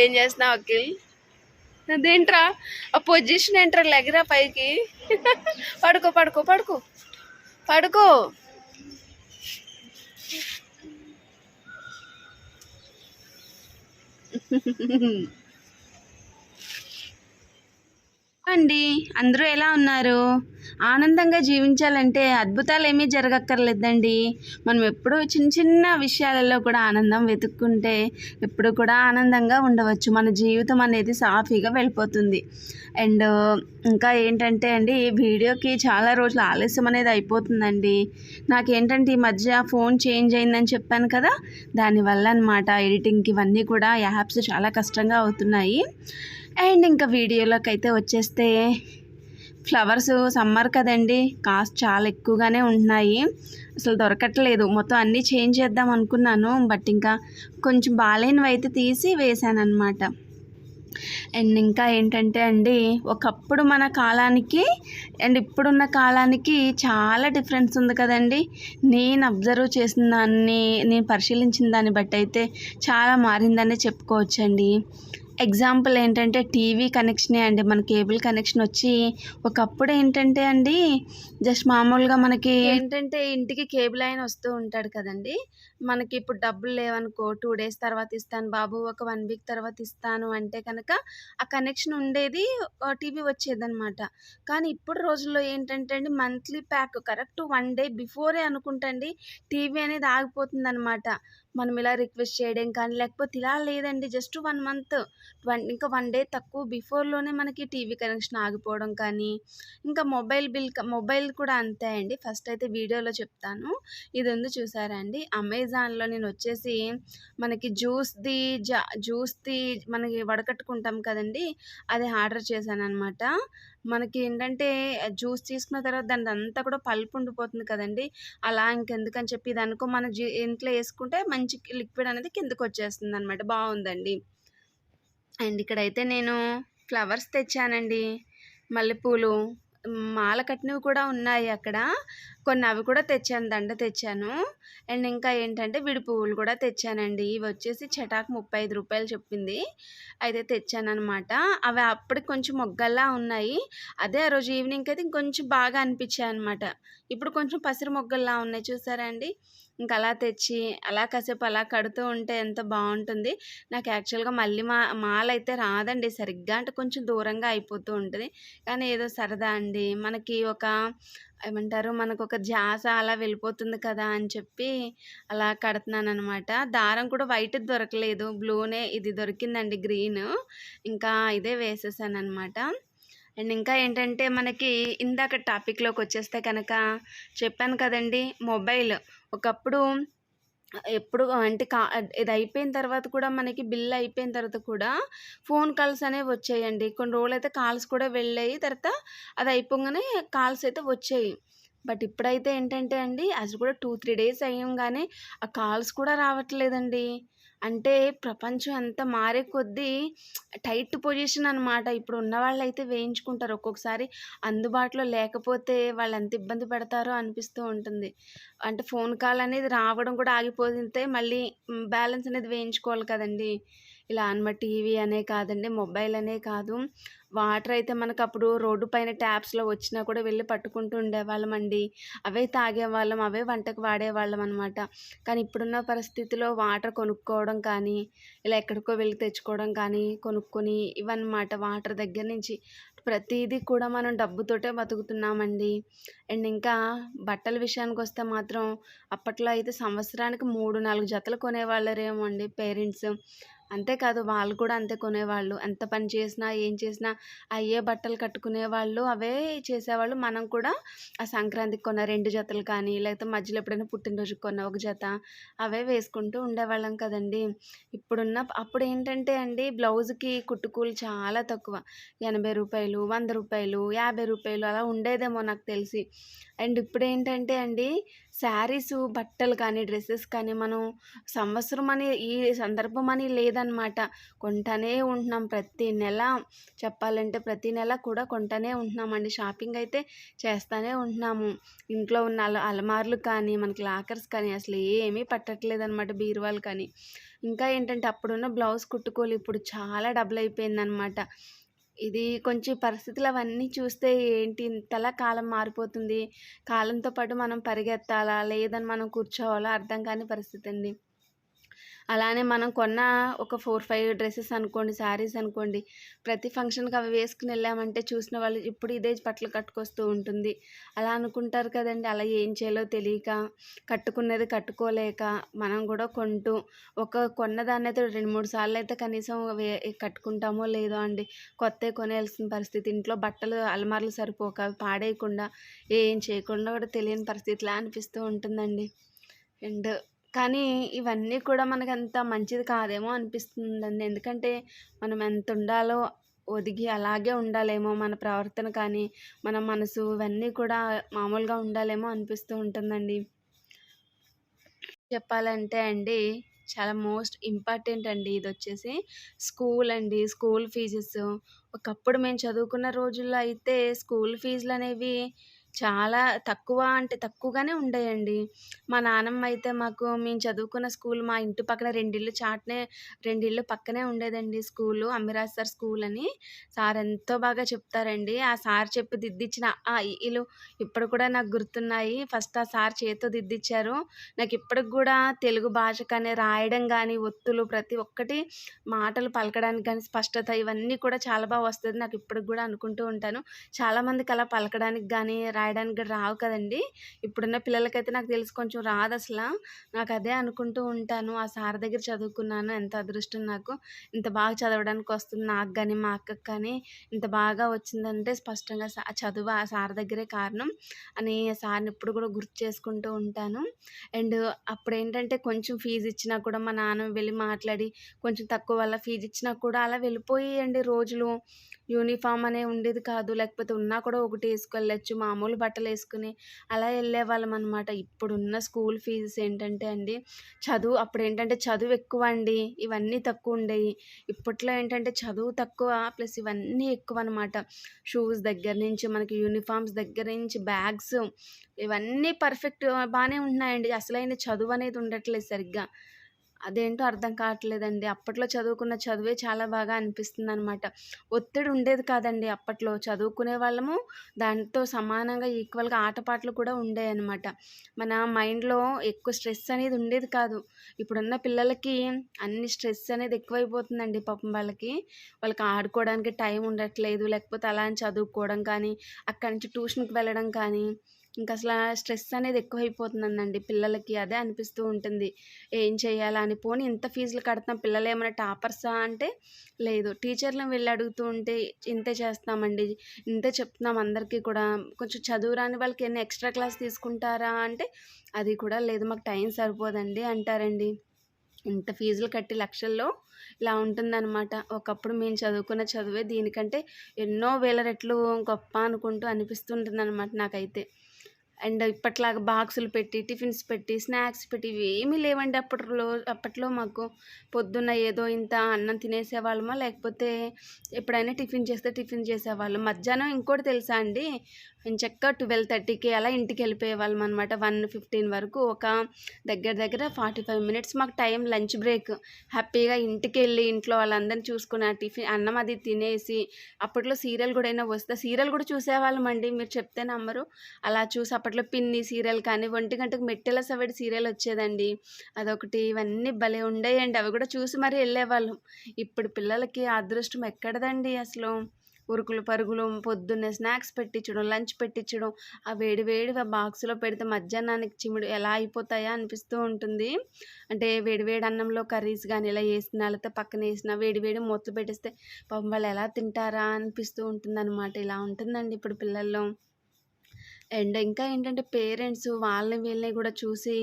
ఏం చేస్తున్నావు అఖిల్? అదేంట్రా? ఆ పొజిషన్ ఏంట్రా లెగరా పైకి? పడుకో పడుకో పడుకో. పడుకో. అండి అందరూ ఎలా ఉన్నారు? ఆనందంగా జీవించాలంటే అద్భుతాలు ఏమీ జరగక్కర్లేదండి. మనం ఎప్పుడూ చిన్న చిన్న విషయాలలో కూడా ఆనందం వెతుక్కుంటే ఎప్పుడు కూడా ఆనందంగా ఉండవచ్చు. మన జీవితం అనేది సాఫీగా వెళ్ళిపోతుంది. అండ్ ఇంకా ఏంటంటే అండి ఈ వీడియోకి చాలా రోజులు ఆలస్యం అనేది అయిపోతుందండి. నాకేంటంటే ఈ మధ్య ఫోన్ చేంజ్ అయిందని చెప్పాను కదా దానివల్ల అనమాట ఎడిటింగ్కి ఇవన్నీ కూడా యాప్స్ చాలా కష్టంగా అవుతున్నాయి. అండ్ ఇంకా వీడియోలోకి అయితే వచ్చేస్తే ఫ్లవర్స్ సమ్మర్ కదండి. కాస్ట్ చాలా ఎక్కువగానే ఉంటున్నాయి. అసలు దొరకట్లేదు. మొత్తం అన్నీ చేంజ్ చేద్దాం అనుకున్నాను. బట్ ఇంకా కొంచెం బాగాలేనివి అయితే తీసి వేసాను అనమాట అండ్ ఇంకా ఏంటంటే అండి ఒకప్పుడు మన కాలానికి అండ్ ఇప్పుడున్న కాలానికి చాలా డిఫరెన్స్ ఉంది కదండి. నేను అబ్జర్వ్ చేసిన దాన్ని నేను పరిశీలించిన దాన్ని బట్టి అయితే చాలా మారిందనే చెప్పుకోవచ్చండి. ఎగ్జాంపుల్ ఏంటంటే టీవీ కనెక్షనే అండి. మన కేబుల్ కనెక్షన్ వచ్చి ఒకప్పుడు ఏంటంటే అండి జస్ట్ మామూలుగా మనకి ఏంటంటే ఇంటికి కేబుల్ ఆయన వస్తూ ఉంటాడు కదండి. మనకి ఇప్పుడు డబ్బులు లేవనుకో టూ డేస్ తర్వాత ఇస్తాను బాబు ఒక వన్ వీక్ తర్వాత ఇస్తాను అంటే కనుక ఆ కనెక్షన్ ఉండేది టీవీ వచ్చేదనమాట కానీ ఇప్పుడు రోజుల్లో ఏంటంటే అండి monthly pack correct one day before అనుకుంటండి టీవీ అనేది ఆగిపోతుందనమాట మనం ఇలా రిక్వెస్ట్ చేయడం కానీ లేకపోతే ఇలా లేదండి జస్ట్ వన్ మంత్ వన్ ఇంకా వన్ డే తక్కువ బిఫోర్లోనే మనకి టీవీ కనెక్షన్ ఆగిపోవడం కానీ ఇంకా మొబైల్ బిల్ మొబైల్ కూడా అంతే అండి. ఫస్ట్ అయితే వీడియోలో చెప్తాను. ఇది ఉంది చూసారా అండి? అమెజాన్లో నేను వచ్చేసి మనకి జ్యూస్ది జా జ్యూస్ది మనకి వడకట్టుకుంటాం కదండి అది ఆర్డర్ చేశాను అనమాట మనకి ఏంటంటే జ్యూస్ తీసుకున్న తర్వాత దాని అంతా కూడా పల్పు ఉండిపోతుంది కదండి అలా ఇంకెందుకని చెప్పి దానికో మన జీ ఇంట్లో వేసుకుంటే మంచి లిక్విడ్ అనేది కిందకు వచ్చేస్తుంది అనమాట బాగుందండి. అండ్ ఇక్కడైతే నేను ఫ్లవర్స్ తెచ్చానండి మల్లెపూలు మాల కట్టినవి కూడా ఉన్నాయి అక్కడ. కొన్ని అవి కూడా తెచ్చాను దండ తెచ్చాను. అండ్ ఇంకా ఏంటంటే విడి పువ్వులు కూడా తెచ్చానండి. ఇవి వచ్చేసి చటాకు ముప్పై ఐదు రూపాయలు చెప్పింది. అయితే తెచ్చాను అనమాట అవి అప్పటికి కొంచెం మొగ్గల్లా ఉన్నాయి. అదే ఆ రోజు ఈవినింగ్ అయితే ఇంకొంచెం బాగా అనిపించాయి అనమాట ఇప్పుడు కొంచెం పసిరి మొగ్గల్లా ఉన్నాయి చూసారా అండి ఇంకా అలా తెచ్చి అలా కాసేపు అలా కడుతూ ఉంటే ఎంత బాగుంటుంది. నాకు యాక్చువల్గా మళ్ళీ మా మాల అయితే రాదండి. సరిగ్గా అంటే కొంచెం దూరంగా అయిపోతూ ఉంటుంది. కానీ ఏదో సరదా అండి. మనకి ఒక ఏమంటారు? మనకు ఒక ధ్యాస అలా వెళ్ళిపోతుంది కదా అని చెప్పి అలా కడుతున్నాను అనమాట దారం కూడా వైట్ దొరకలేదు. బ్లూనే ఇది దొరికిందండి గ్రీన్. ఇంకా ఇదే వేసేసాను అనమాట అండ్ ఇంకా ఏంటంటే మనకి ఇందాక టాపిక్లోకి వచ్చేస్తే కనుక చెప్పాను కదండి మొబైల్. ఒకప్పుడు ఎప్పుడు అంటే కా ఇది అయిపోయిన తర్వాత కూడా మనకి బిల్ అయిపోయిన తర్వాత కూడా ఫోన్ కాల్స్ అనేవి వచ్చాయండి. కొన్ని రోజులు అయితే కాల్స్ కూడా వెళ్ళాయి. తర్వాత అది అయిపోగానే కాల్స్ అయితే వచ్చాయి. బట్ ఇప్పుడైతే ఏంటంటే అండి అది కూడా టూ త్రీ డేస్ అయ్యంగానే ఆ కాల్స్ కూడా రావట్లేదండి. అంటే ప్రపంచం ఎంత మారే కొద్దీ టైట్ పొజిషన్ అనమాట ఇప్పుడు ఉన్న వాళ్ళు అయితే వేయించుకుంటారు ఒక్కొక్కసారి. అందుబాటులో లేకపోతే వాళ్ళు ఎంత ఇబ్బంది పెడతారో అనిపిస్తూ ఉంటుంది. అంటే ఫోన్ కాల్ అనేది రావడం కూడా ఆగిపోతే మళ్ళీ బ్యాలెన్స్ అనేది వేయించుకోవాలి కదండి. ఇలా అనమాట టీవీ అనే కాదండి మొబైల్ అనే కాదు. వాటర్ అయితే మనకు అప్పుడు రోడ్డు పైన ట్యాప్స్లో వచ్చినా కూడా వెళ్ళి పట్టుకుంటూ ఉండేవాళ్ళం అండి అవే తాగేవాళ్ళం అవే వంటకు వాడేవాళ్ళం అనమాట కానీ ఇప్పుడున్న పరిస్థితిలో వాటర్ కొనుక్కోవడం కానీ ఇలా ఎక్కడికో వెళ్ళి తెచ్చుకోవడం కానీ కొనుక్కొని ఇవన్నమాట వాటర్ దగ్గర నుంచి ప్రతిదీ కూడా మనం డబ్బుతోటే బతుకుతున్నామండి. అండ్ ఇంకా బట్టల విషయానికి వస్తే మాత్రం అప్పట్లో అయితే సంవత్సరానికి మూడు నాలుగు జతలు కొనేవాళ్ళరేమో అండి పేరెంట్స్. అంతేకాదు వాళ్ళు కూడా అంతే కొనేవాళ్ళు. ఎంత పని చేసినా ఏం చేసినా అయ్యే బట్టలు కట్టుకునేవాళ్ళు అవే చేసేవాళ్ళు. మనం కూడా ఆ సంక్రాంతికి కొన్న రెండు జతలు కానీ లేకపోతే మధ్యలో ఎప్పుడైనా పుట్టినరోజుకి కొన్న ఒక జత అవే వేసుకుంటూ ఉండేవాళ్ళం కదండి. ఇప్పుడున్న అప్పుడు ఏంటంటే అండి బ్లౌజ్కి కుట్టుకూలు చాలా తక్కువ. ఎనభై రూపాయలు వంద రూపాయలు యాభై రూపాయలు అలా ఉండేదేమో నాకు తెలిసి. అండ్ ఇప్పుడు ఏంటంటే అండి శారీస్ బట్టలు కానీ డ్రెస్సెస్ కానీ మనం సంవత్సరం అని ఈ సందర్భం అని లేదనమాట. కొంటనే ఉంటున్నాం. ప్రతి నెల చెప్పాలంటే ప్రతి నెల కూడా కొంటనే ఉంటున్నామండి. షాపింగ్ అయితే చేస్తూనే ఉంటున్నాము. ఇంట్లో ఉన్న అల అలమార్లు కానీ మనకి లాకర్స్ కానీ అసలు ఏమీ పట్టట్లేదు అనమాట బీరువాలు కానీ. ఇంకా ఏంటంటే అప్పుడున్న బ్లౌజ్ కుట్టుకోలు ఇప్పుడు చాలా డబుల్ అయిపోయిందనమాట. ఇది కొంచెం పరిస్థితులు అవన్నీ చూస్తే ఏంటి ఇంతలా కాలం మారిపోతుంది. కాలంతో పాటు మనం పరిగెత్తాలా? లేదని మనం కూర్చోవాలా? అర్థం కాని పరిస్థితి అండి. అలానే మనం కొన్న ఒక ఫోర్ ఫైవ్ డ్రెస్సెస్ అనుకోండి శారీస్ అనుకోండి ప్రతి ఫంక్షన్కి అవి వేసుకుని వెళ్ళామంటే చూసిన వాళ్ళు ఇప్పుడు ఇదే బట్టలు కట్టుకొస్తూ ఉంటుంది. అలా అనుకుంటారు కదండి అలా ఏం చేయాలో తెలియక కట్టుకున్నది కట్టుకోలేక మనం కూడా కొంటూ ఒక కొన్నదాన్ని అయితే రెండు మూడు సార్లు అయితే కనీసం కట్టుకుంటామో లేదో అండి కొత్త కొనేయాల్సిన పరిస్థితి. ఇంట్లో బట్టలు అలమార్లు సరిపోక పాడేయకుండా ఏం చేయకుండా కూడా తెలియని పరిస్థితిలా అనిపిస్తూ ఉంటుందండి. అండ్ కానీ ఇవన్నీ కూడా మనకు అంత మంచిది కాదేమో అనిపిస్తుందండి. ఎందుకంటే మనం ఎంత ఉండాలో ఒదిగి అలాగే ఉండాలేమో మన ప్రవర్తన కానీ మన మనసు ఇవన్నీ కూడా మామూలుగా ఉండాలేమో అనిపిస్తూ ఉంటుందండి. చెప్పాలంటే అండి చాలా మోస్ట్ ఇంపార్టెంట్ అండి ఇది వచ్చేసి స్కూల్ అండి స్కూల్ ఫీజెస్. ఒకప్పుడు మేము చదువుకున్న రోజుల్లో అయితే స్కూల్ ఫీజులు అనేవి చాలా తక్కువ అంటే తక్కువగానే ఉండేయండి. మా నానమ్మ అయితే మాకు మేము చదువుకున్న స్కూల్ మా ఇంటి పక్కన రెండిళ్ళు చాటనే రెండిళ్ళు పక్కనే ఉండేదండి స్కూలు అమ్మిరాజ్ సార్ స్కూల్ అని. సార్ ఎంతో బాగా చెప్తారండి. ఆ సార్ చెప్పి దిద్దిచ్చిన ఆ ఇలు ఇప్పుడు కూడా నాకు గుర్తున్నాయి. ఫస్ట్ ఆ సార్ చేతితో దిద్దిచ్చారు. నాకు ఇప్పటికి కూడా తెలుగు భాష కానీ రాయడం కానీ ఒత్తులు ప్రతి ఒక్కటి మాటలు పలకడానికి కానీ స్పష్టత ఇవన్నీ కూడా చాలా బాగా వస్తుంది. నాకు ఇప్పటికి కూడా అనుకుంటూ ఉంటాను. చాలామందికి అలా పలకడానికి కానీ రాయడానికి రావు కదండి. ఇప్పుడున్న పిల్లలకైతే నాకు తెలిసి కొంచెం రాదు అసలు నాకు అదే అనుకుంటూ ఉంటాను. ఆ సార్ దగ్గర చదువుకున్నాను. ఎంత అదృష్టం నాకు. ఇంత బాగా చదవడానికి వస్తుంది నాకు కానీ మా అక్కకు కానీ. ఇంత బాగా వచ్చిందంటే స్పష్టంగా చదువు ఆ సార్ దగ్గరే కారణం. అని ఆ సార్ని ఇప్పుడు కూడా గుర్తు చేసుకుంటూ ఉంటాను. అండ్ అప్పుడు ఏంటంటే కొంచెం ఫీజు ఇచ్చినా కూడా మా నాన్న వెళ్ళి మాట్లాడి కొంచెం తక్కువ వల్ల ఫీజు ఇచ్చినా కూడా అలా వెళ్ళిపోయాయండి రోజులు. యూనిఫామ్ అనే ఉండేది కాదు. లేకపోతే ఉన్నా కూడా ఒకటి వేసుకెళ్ళచ్చు. మామూలు బట్టలు వేసుకుని అలా వెళ్ళేవాళ్ళం అనమాట ఇప్పుడున్న స్కూల్ ఫీజు ఏంటంటే అండి చదువు అప్పుడు ఏంటంటే చదువు ఎక్కువ అండి ఇవన్నీ తక్కువ ఉండేవి ఇప్పట్లో ఏంటంటే చదువు తక్కువ ప్లస్ ఇవన్నీ ఎక్కువ అనమాట షూస్ దగ్గర నుంచి మనకి యూనిఫామ్స్ దగ్గర నుంచి బ్యాగ్స్ ఇవన్నీ పర్ఫెక్ట్ బాగానే ఉంటున్నాయండి. అసలైన చదువు అనేది ఉండట్లేదు సరిగ్గా. అదేంటో అర్థం కావట్లేదండి. అప్పట్లో చదువుకున్న చదువే చాలా బాగా అనిపిస్తుంది అనమాట ఒత్తిడి ఉండేది కాదండి అప్పట్లో. చదువుకునే వాళ్ళము దాంతో సమానంగా ఈక్వల్గా ఆటపాటలు కూడా ఉండేవి అనమాట మన మైండ్లో ఎక్కువ స్ట్రెస్ అనేది ఉండేది కాదు. ఇప్పుడున్న పిల్లలకి అన్ని స్ట్రెస్ అనేది ఎక్కువైపోతుందండి పాపం వాళ్ళకి. వాళ్ళకి ఆడుకోవడానికి టైం ఉండట్లేదు. లేకపోతే అలా అని చదువుకోవడం కానీ అక్కడి నుంచి ట్యూషన్కి వెళ్ళడం కానీ ఇంకా అసలు స్ట్రెస్ అనేది ఎక్కువైపోతుందండి పిల్లలకి అదే అనిపిస్తూ ఉంటుంది. ఏం చేయాలా అని పోనీ ఇంత ఫీజులు కడతాం పిల్లలు ఏమైనా టాపర్సా అంటే లేదు. టీచర్లను వెళ్ళి అడుగుతూ ఉంటే ఇంతే చేస్తామండి. ఇంతే చెప్తున్నాం అందరికీ కూడా. కొంచెం చదువు రాని వాళ్ళకి ఏమైనా ఎక్స్ట్రా క్లాస్ తీసుకుంటారా అంటే అది కూడా లేదు మాకు టైం సరిపోదండి అంటారండి. ఇంత ఫీజులు కట్టి లక్షల్లో ఇలా ఉంటుందన్నమాట. ఒకప్పుడు మేము చదువుకున్న చదువే దీనికంటే ఎన్నో వేల రెట్లు గొప్ప అనుకుంటూ అనిపిస్తుంటుంది అనమాట నాకైతే. అండ్ ఇప్పట్లాగా బాక్సులు పెట్టి టిఫిన్స్ పెట్టి స్నాక్స్ పెట్టి ఇవి ఏమీ లేవండి అప్పట్లో అప్పట్లో మాకు. పొద్దున్న ఏదో ఇంత అన్నం తినేసేవాళ్ళమా? లేకపోతే ఎప్పుడైనా టిఫిన్ చేస్తే టిఫిన్ చేసేవాళ్ళం. మధ్యాహ్నం ఇంకోటి తెలుసా అండి? చక్క ట్వెల్వ్ థర్టీకి అలా ఇంటికి వెళ్ళిపోయే వాళ్ళం అనమాట వన్ ఫిఫ్టీన్ వరకు ఒక దగ్గర దగ్గర ఫార్టీ ఫైవ్ మినిట్స్ మాకు టైం లంచ్ బ్రేక్. హ్యాపీగా ఇంటికి వెళ్ళి ఇంట్లో వాళ్ళందరినీ చూసుకుని ఆ టిఫిన్ అన్నం అది తినేసి అప్పట్లో సీరియల్ కూడా అయినా వస్తే సీరియల్ కూడా చూసేవాళ్ళం అండి మీరు చెప్తే నమ్మరు. అలా చూసి అప్పట్లో పిన్ని సీరియల్ కానీ ఒంటి గంటకు మెట్టెల సవడి సీరియల్ వచ్చేదండి. అదొకటి ఇవన్నీ భలే ఉండేయండి. అవి కూడా చూసి మరీ వెళ్ళేవాళ్ళం. ఇప్పుడు పిల్లలకి అదృష్టం ఎక్కడదండి అసలు? ఉరుకులు పరుగులు పొద్దున్నే స్నాక్స్ పెట్టించడం లంచ్ పెట్టించడం ఆ వేడి వేడిగా బాక్స్లో పెడితే మధ్యాహ్నానికి చిముడు ఎలా అయిపోతాయా అనిపిస్తూ ఉంటుంది. అంటే వేడి వేడి అన్నంలో కర్రీస్ కానీ ఇలా వేసిన లేకపోతే పక్కన వేసిన వేడి వేడి మూతలు పెట్టేస్తే పాపం వాళ్ళు ఎలా తింటారా? అనిపిస్తూ ఉంటుంది అనమాట ఇలా ఉంటుందండి ఇప్పుడు పిల్లల్లో. అండ్ ఇంకా ఏంటంటే పేరెంట్స్ వాళ్ళని వీళ్ళని కూడా చూసి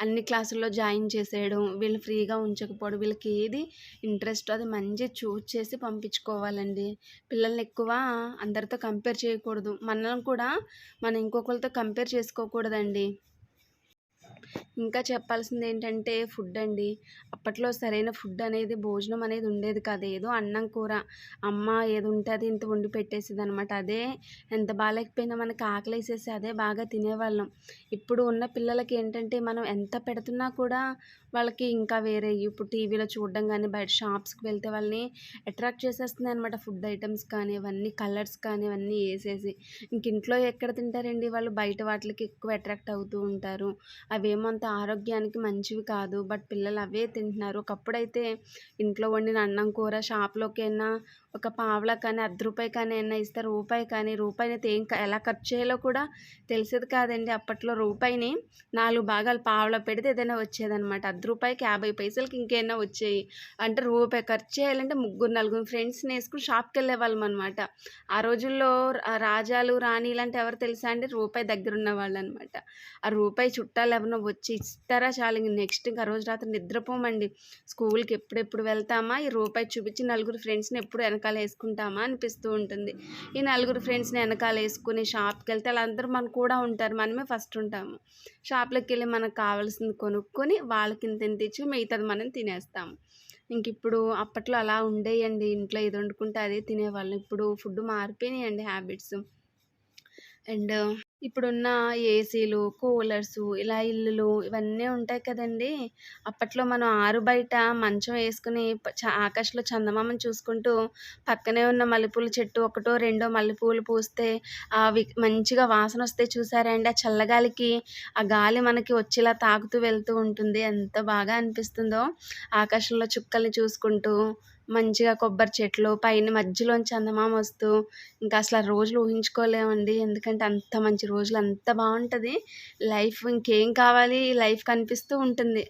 అన్ని క్లాసుల్లో జాయిన్ చేసేయడం వీళ్ళు ఫ్రీగా ఉంచకపోవడం వీళ్ళకి ఏది ఇంట్రెస్ట్ అది మంచి చూస్ చేసి పంపించుకోవాలండి. పిల్లల్ని ఎక్కువ అందరితో కంపేర్ చేయకూడదు. మనల్ని కూడా మనం ఇంకొకరితో కంపేర్ చేసుకోకూడదండి. ఇంకా చెప్పాల్సింది ఏంటంటే ఫుడ్ అండి అప్పట్లో సరైన ఫుడ్ అనేది భోజనం అనేది ఉండేది కాదు. ఏదో అన్నం కూర అమ్మ ఏది ఉంటే అది ఇంత వండి పెట్టేసేది అనమాట అదే ఎంత బాగాలేకపోయినా మనకి ఆకలి వేసేసి అదే బాగా తినేవాళ్ళం. ఇప్పుడు ఉన్న పిల్లలకి ఏంటంటే మనం ఎంత పెడుతున్నా కూడా వాళ్ళకి ఇంకా వేరే ఇప్పుడు టీవీలో చూడడం కానీ బయట షాప్స్కి వెళ్తే వాళ్ళని అట్రాక్ట్ చేసేస్తుంది అనమాట ఫుడ్ ఐటమ్స్ కానీ అవన్నీ కలర్స్ కానీ అవన్నీ వేసేసి. ఇంక ఇంట్లో ఎక్కడ తింటారండి వాళ్ళు? బయట వాటికి ఎక్కువ అట్రాక్ట్ అవుతూ ఉంటారు. అవేమో అంత ఆరోగ్యానికి మంచివి కాదు. బట్ పిల్లలు అవే తింటున్నారు. ఒకప్పుడైతే ఇంట్లో వండిన అన్నం కూర షాప్లోకైనా అయినా ఒక పావలా కానీ అర్ధ రూపాయి కానీ అయినా ఇస్తే రూపాయి కానీ రూపాయిని అయితే ఏం ఎలా ఖర్చు చేయాలో కూడా తెలిసేది కాదండి. అప్పట్లో రూపాయిని నాలుగు భాగాలు పావలా పెడితే ఏదైనా వచ్చేదన్నమాట. అర్ధ రూపాయికి యాభై పైసలకి ఇంకేమైనా వచ్చాయి. అంటే రూపాయి ఖర్చు చేయాలంటే ముగ్గురు నలుగురు ఫ్రెండ్స్ని వేసుకుని షాప్కి వెళ్ళేవాళ్ళం అనమాట ఆ రోజుల్లో రాజాలు రాణీలు అంటే ఎవరు తెలుసా అండి? రూపాయి దగ్గర ఉన్న వాళ్ళు అనమాట ఆ రూపాయి చుట్టాలు ఎవరినో వచ్చి ఇస్తారా చాలు ఇంక నెక్స్ట్ ఇంకా రోజు రాత్రి నిద్రపోమండి. స్కూల్కి ఎప్పుడెప్పుడు వెళ్తామా? ఈ రూపాయి చూపించి నలుగురు ఫ్రెండ్స్ని ఎప్పుడు వెనకాల వేసుకుంటామా? అనిపిస్తూ ఉంటుంది. ఈ నలుగురు ఫ్రెండ్స్ని వెనకాల వేసుకుని షాప్కి వెళ్తే వాళ్ళందరూ మనకు కూడా ఉంటారు. మనమే ఫస్ట్ ఉంటాము. షాప్లోకి వెళ్ళి మనకు కావాల్సింది కొనుక్కొని వాళ్ళకి ఇంత ఇంత ఇచ్చి మిగతాది మనం తినేస్తాం ఇంక ఇప్పుడు అప్పట్లో అలా ఉండేయండి. ఇంట్లో ఏది వండుకుంటే అదే తినేవాళ్ళం. ఇప్పుడు ఫుడ్ మారిపోయినాయండి హ్యాబిట్స్. అండ్ ఇప్పుడున్న ఏసీలు కూలర్స్ ఇలా ఇల్లులు ఇవన్నీ ఉంటాయి కదండి. అప్పట్లో మనం ఆరు బయట మంచం వేసుకుని చ- ఆకాశంలో చందమామను చూసుకుంటూ పక్కనే ఉన్న మల్లెపూల చెట్టు ఒకటో రెండో మల్లెపూలు పూస్తే అవి మంచిగా వాసన వస్తే చూసారా అండి? ఆ చల్లగాలికి ఆ గాలి మనకి వచ్చేలా తాకుతూ వెళ్తూ ఉంటుంది. ఎంత బాగా అనిపిస్తుందో. ఆకాశంలో చుక్కల్ని చూసుకుంటూ మంచిగా కొబ్బరి చెట్లు పైన మధ్యలోంచి చందమామ వస్తూ ఇంకా అసలు ఆ రోజులు ఊహించుకోలేమండి. ఎందుకంటే అంత మంచి రోజులు అంత బాగుంటుంది. లైఫ్ ఇంకేం కావాలి? లైఫ్ కనిపిస్తూ ఉంటుంది.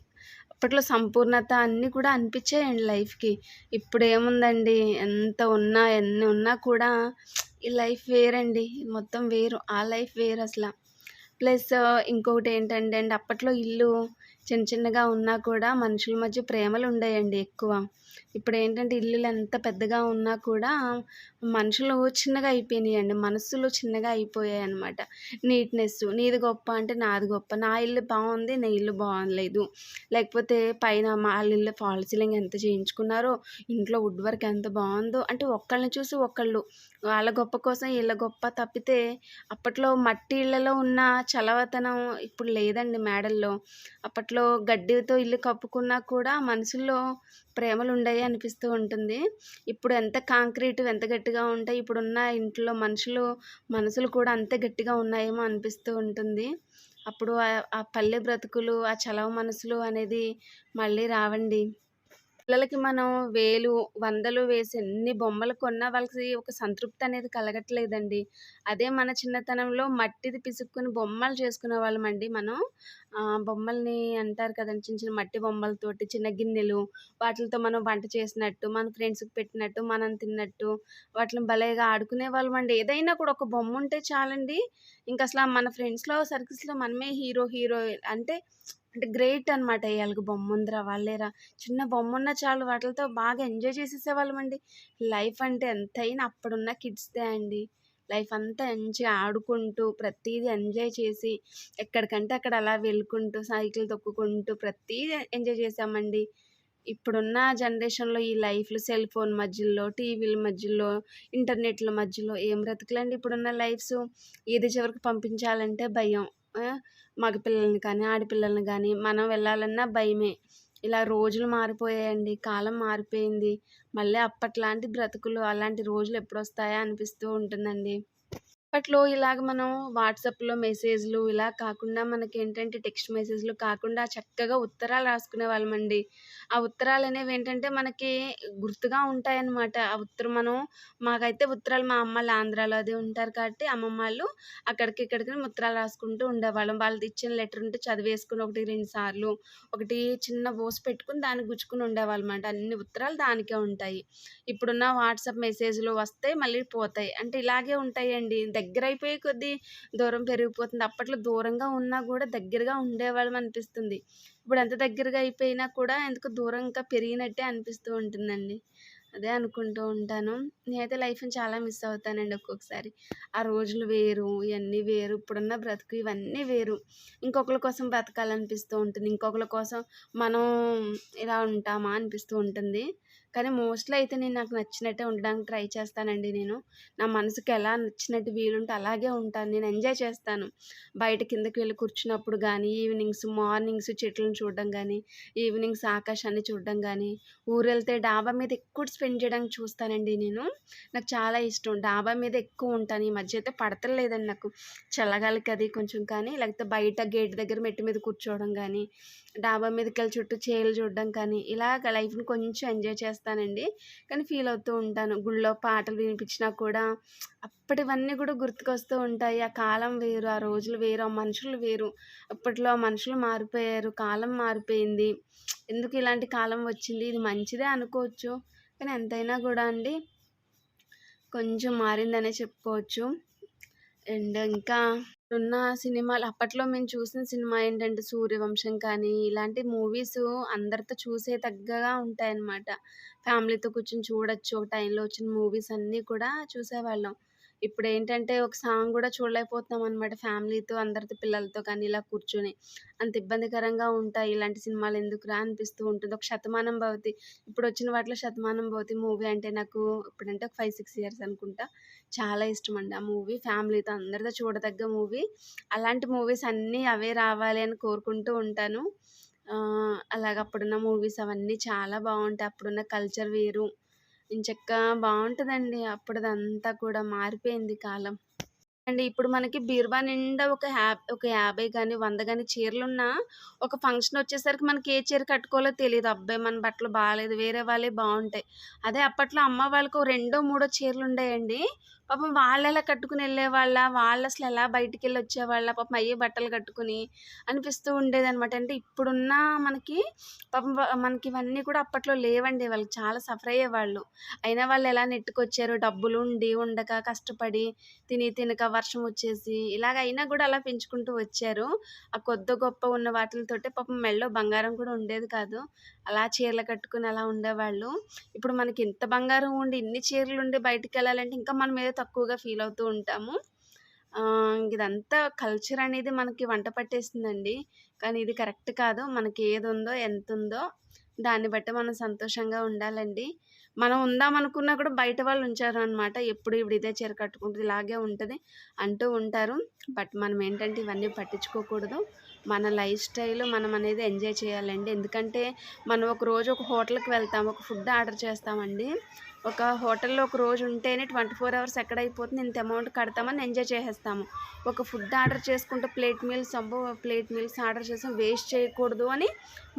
అప్పట్లో సంపూర్ణత అన్నీ కూడా అనిపించాయండి లైఫ్కి. ఇప్పుడు ఏముందండి? ఎంత ఉన్నా ఎన్ని ఉన్నా కూడా ఈ లైఫ్ వేరండి. మొత్తం వేరు. ఆ లైఫ్ వేరు అసలు. ప్లస్ ఇంకొకటి ఏంటంటే అండి అప్పట్లో ఇల్లు చిన్న చిన్నగా ఉన్నా కూడా మనుషుల మధ్య ప్రేమలు ఉండేయండి ఎక్కువ. ఇప్పుడు ఏంటంటే ఇల్లులు ఎంత పెద్దగా ఉన్నా కూడా మనుషులు చిన్నగా అయిపోయినాయండి. మనసులు చిన్నగా అయిపోయాయి అనమాట నీట్నెస్ నీది గొప్ప అంటే నాది గొప్ప. నా ఇల్లు బాగుంది నా ఇల్లు బాగలేదు లేకపోతే పైన వాళ్ళ ఇల్లు ఫాల్ సీలింగ్ ఎంత చేయించుకున్నారో ఇంట్లో వుడ్ వర్క్ ఎంత బాగుందో అంటే ఒక్కళ్ళని చూసి ఒకళ్ళు వాళ్ళ గొప్ప కోసం వీళ్ళ గొప్ప తప్పితే అప్పట్లో మట్టి ఇళ్ళలో ఉన్న చలవతనం ఇప్పుడు లేదండి మేడల్లో. అప్పట్లో గడ్డితో ఇల్లు కప్పుకున్నా కూడా మనసుల్లో ప్రేమలు ఉండేవి అనిపిస్తూ ఉంటుంది. ఇప్పుడు ఎంత కాంక్రీట్ ఎంత గట్టిగా ఉంటాయి ఇప్పుడున్న ఇంట్లో మనుషులు మనసులు కూడా అంతే గట్టిగా ఉన్నాయేమో అనిపిస్తూ ఉంటుంది. అప్పుడు ఆ- పల్లె బ్రతుకులు ఆ చలవ మనసులు అనేది మళ్ళీ రావండి. పిల్లలకి మనం వేలు వందలు వేసి ఎన్ని బొమ్మలు కొన్నా వాళ్ళకి ఒక సంతృప్తి అనేది కలగట్లేదండి. అదే మన చిన్నతనంలో మట్టిది పిసుక్కుని బొమ్మలు చేసుకునే వాళ్ళమండి మనం. బొమ్మల్ని అంటారు కదండి చిన్న చిన్న మట్టి బొమ్మలతోటి చిన్న గిన్నెలు వాటితో మనం వంట చేసినట్టు మన ఫ్రెండ్స్కి పెట్టినట్టు మనం తిన్నట్టు వాటిని భలేగా ఆడుకునే వాళ్ళం అండి. ఏదైనా కూడా ఒక బొమ్మ ఉంటే చాలండి. ఇంకా అసలు మన ఫ్రెండ్స్లో సర్కిల్స్లో మనమే హీరో హీరో అంటే అంటే గ్రేట్ అనమాట వాళ్ళకి బొమ్మ ఉందిరా వాళ్ళేరా. చిన్న బొమ్మ ఉన్న చాలు వాటితో బాగా ఎంజాయ్ చేసేసేవాళ్ళమండి లైఫ్ అంటే ఎంతైనా అప్పుడున్న కిడ్స్దే అండి. లైఫ్ అంతా మంచిగా ఆడుకుంటూ ప్రతీది ఎంజాయ్ చేసి ఎక్కడికంటే అక్కడ అలా వెళ్ళుకుంటూ సైకిల్ తొక్కుకుంటూ ప్రతీది ఎంజాయ్ చేసామండి. ఇప్పుడున్న జనరేషన్లో ఈ లైఫ్లు సెల్ ఫోన్ మధ్యలో టీవీల మధ్యలో ఇంటర్నెట్ల మధ్యలో ఏం బ్రతకలండి ఇప్పుడున్న లైఫ్స్? ఏది చివరికి పంపించాలంటే భయం. మగపిల్లల్ని కానీ ఆడపిల్లల్ని కానీ మనం వెళ్ళాలన్నా భయమే. ఇలా రోజులు మారిపోయాయండి కాలం మారిపోయింది. మళ్ళీ అప్పట్లాంటి బ్రతుకులు అలాంటి రోజులు ఎప్పుడు వస్తాయా అనిపిస్తూ ఉంటుందండి. అప్పట్లో ఇలాగ మనం వాట్సాప్లో మెసేజ్లు ఇలా కాకుండా మనకి ఏంటంటే టెక్స్ట్ మెసేజ్లు కాకుండా చక్కగా ఉత్తరాలు రాసుకునే వాళ్ళమండి. ఆ ఉత్తరాలు అనేవి ఏంటంటే మనకి గుర్తుగా ఉంటాయన్నమాట. ఆ ఉత్తరం మనం మాకైతే ఉత్తరాలు మా అమ్మ ఆంధ్రాలో అది ఉంటారు కాబట్టి అమ్మమ్మ వాళ్ళు అక్కడికి ఇక్కడికి ఉత్తరాలు రాసుకుంటూ ఉండేవాళ్ళం. వాళ్ళు ఇచ్చిన లెటర్ ఉంటే చదివేసుకుని ఒకటి రెండు సార్లు ఒకటి చిన్న బోస్ పెట్టుకుని దాన్ని గుచ్చుకుని ఉండేవాళ్ళం అనమాట అన్ని ఉత్తరాలు దానికే ఉంటాయి. ఇప్పుడున్న వాట్సాప్ మెసేజ్లు వస్తాయి మళ్ళీ పోతాయి. అంటే ఇలాగే ఉంటాయండి. దగ్గర అయిపోయే కొద్దీ దూరం పెరిగిపోతుంది. అప్పట్లో దూరంగా ఉన్నా కూడా దగ్గరగా ఉండేవాళ్ళం అనిపిస్తుంది. ఇప్పుడు ఎంత దగ్గరగా అయిపోయినా కూడా ఎందుకు దూరం ఇంకా పెరిగినట్టే అనిపిస్తూ ఉంటుందండి. అదే అనుకుంటూ ఉంటాను. నేనైతే లైఫ్ని చాలా మిస్ అవుతానండి ఒక్కొక్కసారి. ఆ రోజులు వేరు ఇవన్నీ వేరు ఇప్పుడున్న బ్రతుకు ఇవన్నీ వేరు. ఇంకొకరి కోసం బ్రతకాలనిపిస్తూ ఉంటుంది. ఇంకొకరి కోసం మనం ఇలా ఉంటామా అనిపిస్తూ ఉంటుంది. కానీ మోస్ట్లీ అయితే నేను నాకు నచ్చినట్టే ఉండడానికి ట్రై చేస్తానండి నేను. నా మనసుకి ఎలా నచ్చినట్టు వీలుంటే అలాగే ఉంటాను. నేను ఎంజాయ్ చేస్తాను. బయట కిందకి వెళ్ళి కూర్చున్నప్పుడు కానీ ఈవినింగ్స్ మార్నింగ్స్ చెట్లను చూడడం కానీ ఈవినింగ్స్ ఆకాశాన్ని చూడడం కానీ ఊరు వెళ్తే డాబా మీద ఎక్కువ స్పెండ్ చేయడానికి చూస్తానండి నేను. నాకు చాలా ఇష్టం. డాబా మీద ఎక్కువ ఉంటాను. ఈ మధ్య అయితే పడతలేదండి నాకు. చల్లగాలికి అది కొంచెం కానీ లేకపోతే బయట గేట్ దగ్గర మెట్టు మీద కూర్చోవడం కానీ డాబా మీదకి వెళ్ళి చుట్టూ చేలు చూడడం కానీ ఇలాగ లైఫ్ని కొంచెం ఎంజాయ్ చేస్తాను. చేస్తానండి. కానీ ఫీల్ అవుతూ ఉంటాను. గుళ్ళో పాటలు వినిపించినా కూడా అప్పటివన్నీ కూడా గుర్తుకొస్తూ ఉంటాయి. ఆ కాలం వేరు ఆ రోజులు వేరు ఆ మనుషులు వేరు. అప్పట్లో ఆ మనుషులు మారిపోయారు కాలం మారిపోయింది. ఎందుకు ఇలాంటి కాలం వచ్చింది? ఇది మంచిదే అనుకోవచ్చు. కానీ ఎంతైనా కూడా అండి కొంచెం మారిందనే చెప్పుకోవచ్చు. అండ్ ఇంకా ఉన్న సినిమాలు అప్పట్లో మేము చూసిన సినిమా ఏంటంటే సూర్యవంశం కానీ ఇలాంటి మూవీస్ అందరితో చూసే తగ్గగా ఉంటాయన్నమాట. ఫ్యామిలీతో కూర్చొని చూడొచ్చు ఒక టైంలో వచ్చిన మూవీస్ అన్నీ కూడా చూసేవాళ్ళం. ఇప్పుడు ఏంటంటే ఒక సాంగ్ కూడా చూడలేకపోతున్నాం అనమాట ఫ్యామిలీతో అందరితో పిల్లలతో కానీ ఇలా కూర్చొని. అంత ఇబ్బందికరంగా ఉంటాయి. ఇలాంటి సినిమాలు ఎందుకురా అనిపిస్తూ ఉంటుంది. ఒక శతమానం భవతి ఇప్పుడు వచ్చిన వాటిలో శతమానం భవతి మూవీ అంటే నాకు ఇప్పుడంటే ఒక ఫైవ్ సిక్స్ ఇయర్స్ అనుకుంటా. చాలా ఇష్టం అండి ఆ మూవీ. ఫ్యామిలీతో అందరితో చూడదగ్గ మూవీ. అలాంటి మూవీస్ అన్నీ అవే రావాలి అని కోరుకుంటూ ఉంటాను. అలాగ అప్పుడున్న మూవీస్ అవన్నీ చాలా బాగుంటాయి. అప్పుడున్న కల్చర్ వేరు. ఎంచక్కా బాగుంటుందండి అప్పుడుదంతా కూడా మారిపోయింది కాలం. అండ్ ఇప్పుడు మనకి బీరువా నిండా ఒక హ్యా ఒక యాభై కానీ వంద కానీ చీరలున్నా ఒక ఫంక్షన్ వచ్చేసరికి మనకి ఏ చీర కట్టుకోవాలో తెలియదు అబ్బాయి మన బట్టలు బాగాలేదు వేరే వాళ్ళే బాగుంటాయి అదే అప్పట్లో అమ్మ వాళ్ళకు రెండో మూడో చీరలు ఉండేయండి పాపం వాళ్ళు ఎలా కట్టుకుని వెళ్ళేవాళ్ళ వాళ్ళు అసలు ఎలా బయటికి వెళ్ళి వచ్చేవాళ్ళ పాపం అయ్యే బట్టలు కట్టుకుని అనిపిస్తూ ఉండేది అనమాట అంటే ఇప్పుడున్న మనకి పాపం మనకి ఇవన్నీ కూడా అప్పట్లో లేవండి. వాళ్ళు చాలా సఫర్ అయ్యేవాళ్ళు. అయినా వాళ్ళు ఎలా నెట్టుకొచ్చారు? డబ్బులు ఉండి ఉండక కష్టపడి తిని తినక వర్షం వచ్చేసి ఇలాగ అయినా కూడా అలా పెంచుకుంటూ వచ్చారు. ఆ కొద్ది గొప్ప ఉన్న వాటితోటే పాపం మెళ్ళో బంగారం కూడా ఉండేది కాదు. అలా చీరలు కట్టుకుని అలా ఉండేవాళ్ళు. ఇప్పుడు మనకి ఇంత బంగారం ఉండి ఇన్ని చీరలు ఉండి బయటికి వెళ్ళాలంటే ఇంకా మన మీద తక్కువగా ఫీల్ అవుతూ ఉంటాము. ఇదంతా కల్చర్ అనేది మనకి వంట పట్టేస్తుందండి కానీ ఇది కరెక్ట్ కాదు. మనకి ఏది ఉందో ఎంత ఉందో దాన్ని బట్టి మనం సంతోషంగా ఉండాలండి. మనం ఉందాం అనుకున్నా కూడా బయట వాళ్ళు ఉంచారు అనమాట ఎప్పుడు ఇప్పుడు ఇదే చీర కట్టుకుంటుంది ఇలాగే ఉంటుంది అంటూ ఉంటారు. బట్ మనం ఏంటంటే ఇవన్నీ పట్టించుకోకూడదు. మన లైఫ్ స్టైల్ మనం అనేది ఎంజాయ్ చేయాలండి. ఎందుకంటే మనం ఒక రోజు ఒక హోటల్కి వెళ్తాం ఒక ఫుడ్ ఆర్డర్ చేస్తామండి. ఒక హోటల్లో ఒక రోజు ఉంటేనే ట్వంటీ ఫోర్ అవర్స్ ఎక్కడ అయిపోతుంది ఇంత అమౌంట్ కడతామని ఎంజాయ్ చేసేస్తాము. ఒక ఫుడ్ ఆర్డర్ చేసుకుంటే ప్లేట్ మీల్స్ అంబో ప్లేట్ మీల్స్ ఆర్డర్ చేసాం వేస్ట్ చేయకూడదు అని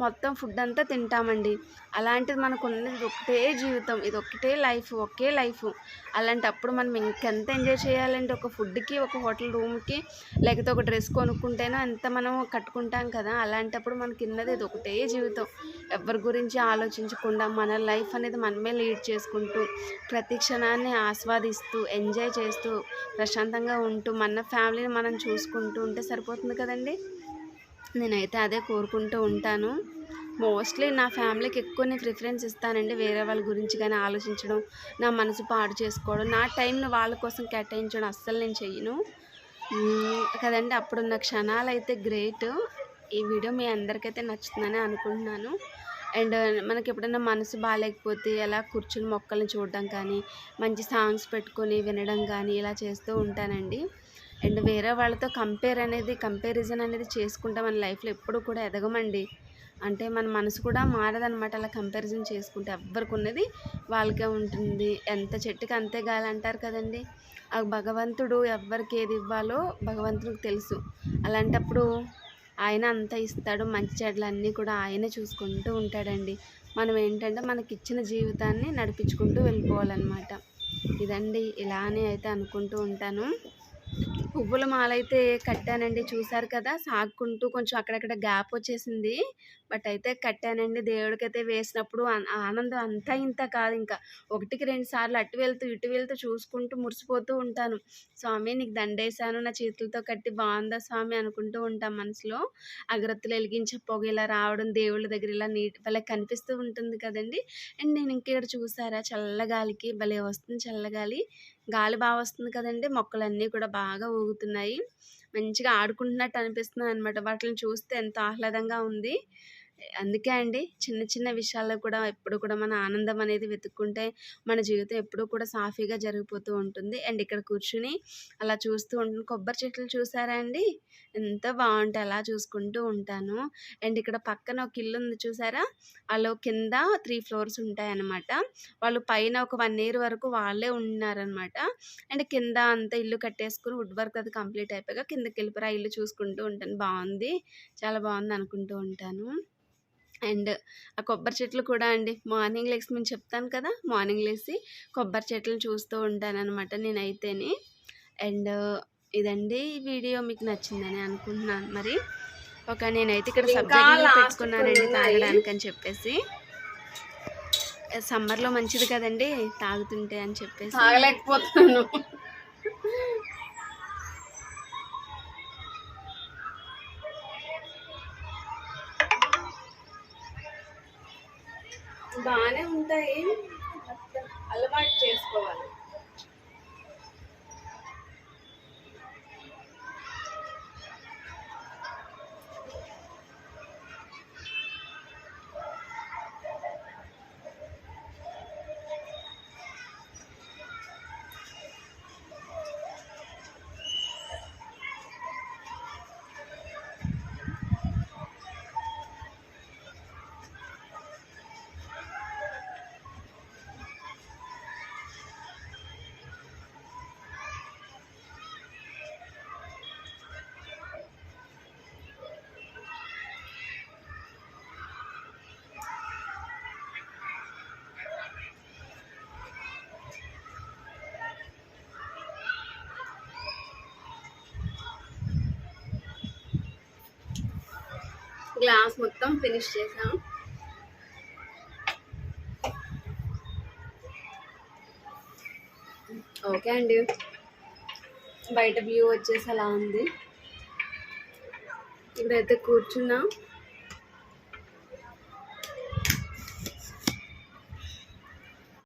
మొత్తం ఫుడ్ అంతా తింటామండి. అలాంటిది మనకు ఉన్నది ఒకటే జీవితం ఇది ఒకటే లైఫ్ ఒకే లైఫ్. అలాంటప్పుడు మనం ఇంకెంత ఎంజాయ్ చేయాలంటే ఒక ఫుడ్కి ఒక హోటల్ రూమ్కి లేకపోతే ఒక డ్రెస్ కొనుక్కుంటేనో ఎంత మనం కట్టుకుంటాం కదా అలాంటప్పుడు మనకి ఉన్నది ఇది ఒకటే జీవితం. ఎవరి గురించి ఆలోచించకుండా మన లైఫ్ అనేది మనమే లీడ్ చేసుకుంటూ ప్రతి క్షణాన్ని ఆస్వాదిస్తూ ఎంజాయ్ చేస్తూ ప్రశాంతంగా ఉంటూ మన ఫ్యామిలీని మనం చూసుకుంటూ ఉంటే సరిపోతుంది కదండి? నేనైతే అదే కోరుకుంటూ ఉంటాను. మోస్ట్లీ నా ఫ్యామిలీకి ఎక్కువ నేను ప్రిఫరెన్స్ ఇస్తానండి వేరే వాళ్ళ గురించి కానీ ఆలోచించడం నా మనసు పాడు చేసుకోవడం నా టైంను వాళ్ళ కోసం కేటాయించడం అస్సలు నేను చెయ్యను. కదండి అప్పుడున్న క్షణాలు అయితే గ్రేట్ ఈ వీడియో మీ అందరికైతే నచ్చుతుందని అనుకుంటున్నాను. అండ్ మనకి ఎప్పుడైనా మనసు బాగాలేకపోతే అలా కూర్చుని మొక్కల్ని చూడడం కానీ మంచి సాంగ్స్ పెట్టుకొని వినడం కానీ ఇలా చేస్తూ ఉంటానండి. అండ్ వేరే వాళ్ళతో కంపేర్ అనేది కంపారిజన్ అనేది చేసుకుంటే మన లైఫ్లో ఎప్పుడు కూడా ఎదగమండి. అంటే మన మనసు కూడా మారదనమాట అలా కంపారిజన్ చేసుకుంటే ఎవ్వరికి ఉన్నది వాళ్ళకే ఉంటుంది. ఎంత చెట్టుకి అంతే గాలి అంటారు కదండి. ఆ భగవంతుడు ఎవ్వరికి ఏది ఇవ్వాలో భగవంతుడికి తెలుసు. అలాంటప్పుడు ఆయన అంత ఇస్తాడు. మంచి చెడ్లన్నీ కూడా ఆయనే చూసుకుంటూ ఉంటాడండి. మనం ఏంటంటే మనకి ఇచ్చిన జీవితాన్ని నడిపించుకుంటూ వెళ్ళిపోవాలన్నమాట. ఇదండి. ఇలానే అయితే అనుకుంటూ ఉంటాను. పువ్వుల మాల అయితే కట్టానండి. చూసారు కదా? సాగుకుంటూ కొంచెం అక్కడక్కడ గ్యాప్ వచ్చేసింది. బట్ అయితే కట్టానండి. దేవుడికైతే వేసినప్పుడు ఆనందం అంతా ఇంత కాదు ఇంకా. ఒకటికి రెండు సార్లు అటు వెళ్తూ ఇటు వెళ్తూ చూసుకుంటూ మురిసిపోతూ ఉంటాను. స్వామి నీకు దండేశాను. నా చేతులతో కట్టి బాగుందా స్వామి? అనుకుంటూ ఉంటాం మనసులో. అగరత్తులు వెలిగించే పొగ ఇలా రావడం దేవుళ్ళ దగ్గర ఇలా నీట్ భలే కనిపిస్తూ ఉంటుంది కదండి. అండ్ నేను ఇంకెక్కడ చూసారా? చల్లగాలికి భలే వస్తుంది చల్లగాలి. గాలి బాగా వస్తుంది కదండి మొక్కలన్నీ కూడా బాగా ఊగుతున్నాయి. మంచిగా ఆడుకుంటున్నట్టు అనిపిస్తుంది అనమాట వాటిని చూస్తే ఎంత ఆహ్లాదంగా ఉంది. అందుకే అండి చిన్న చిన్న విషయాల్లో కూడా ఎప్పుడు కూడా మన ఆనందం అనేది వెతుక్కుంటే మన జీవితం ఎప్పుడూ కూడా సాఫీగా జరిగిపోతూ ఉంటుంది. అండ్ ఇక్కడ కూర్చుని అలా చూస్తూ ఉంటుంది కొబ్బరి చెట్లు చూసారా అండి? ఎంత బాగుంటాయి. అలా చూసుకుంటూ ఉంటాను. అండ్ ఇక్కడ పక్కన ఒక ఇల్లు ఉంది చూసారా? వాళ్ళు కింద త్రీ ఫ్లోర్స్ ఉంటాయన్నమాట. వాళ్ళు పైన ఒక వన్ ఇయర్ వరకు వాళ్ళే ఉన్నారనమాట అండ్ కింద అంతా ఇల్లు కట్టేసుకుని వుడ్ వర్క్ అది కంప్లీట్ అయిపోయాక కిందకి వెళ్ళిపోయి ఆ ఇల్లు చూసుకుంటూ ఉంటాను. బాగుంది. చాలా బాగుంది అనుకుంటూ ఉంటాను. అండ్ ఆ కొబ్బరి చెట్లు కూడా అండి మార్నింగ్ లేసి నేను చెప్తాను కదా మార్నింగ్ లేసి కొబ్బరి చెట్లను చూస్తూ ఉంటాను అనమాట నేనైతేని. అండ్ ఇదండి ఈ వీడియో మీకు నచ్చిందని అనుకుంటున్నాను మరి. ఒక నేనైతే ఇక్కడ ఇంకా సబ్జెక్ట్ పెట్టుకున్నానండి. తాగడానికి అని చెప్పేసి. సమ్మర్లో మంచిది కదండి తాగుతుంటే అని చెప్పేసి. తాగలేకపోతున్నాను. బాగానే ఉంటాయి. అలవాటు చేసుకోవాలి. గ్లాస్ మొత్తం ఫినిష్ చేసాం ఓకే అండి. బయట వ్యూ వచ్చేసి అలా ఉంది. ఇక్కడైతే కూర్చున్నాం.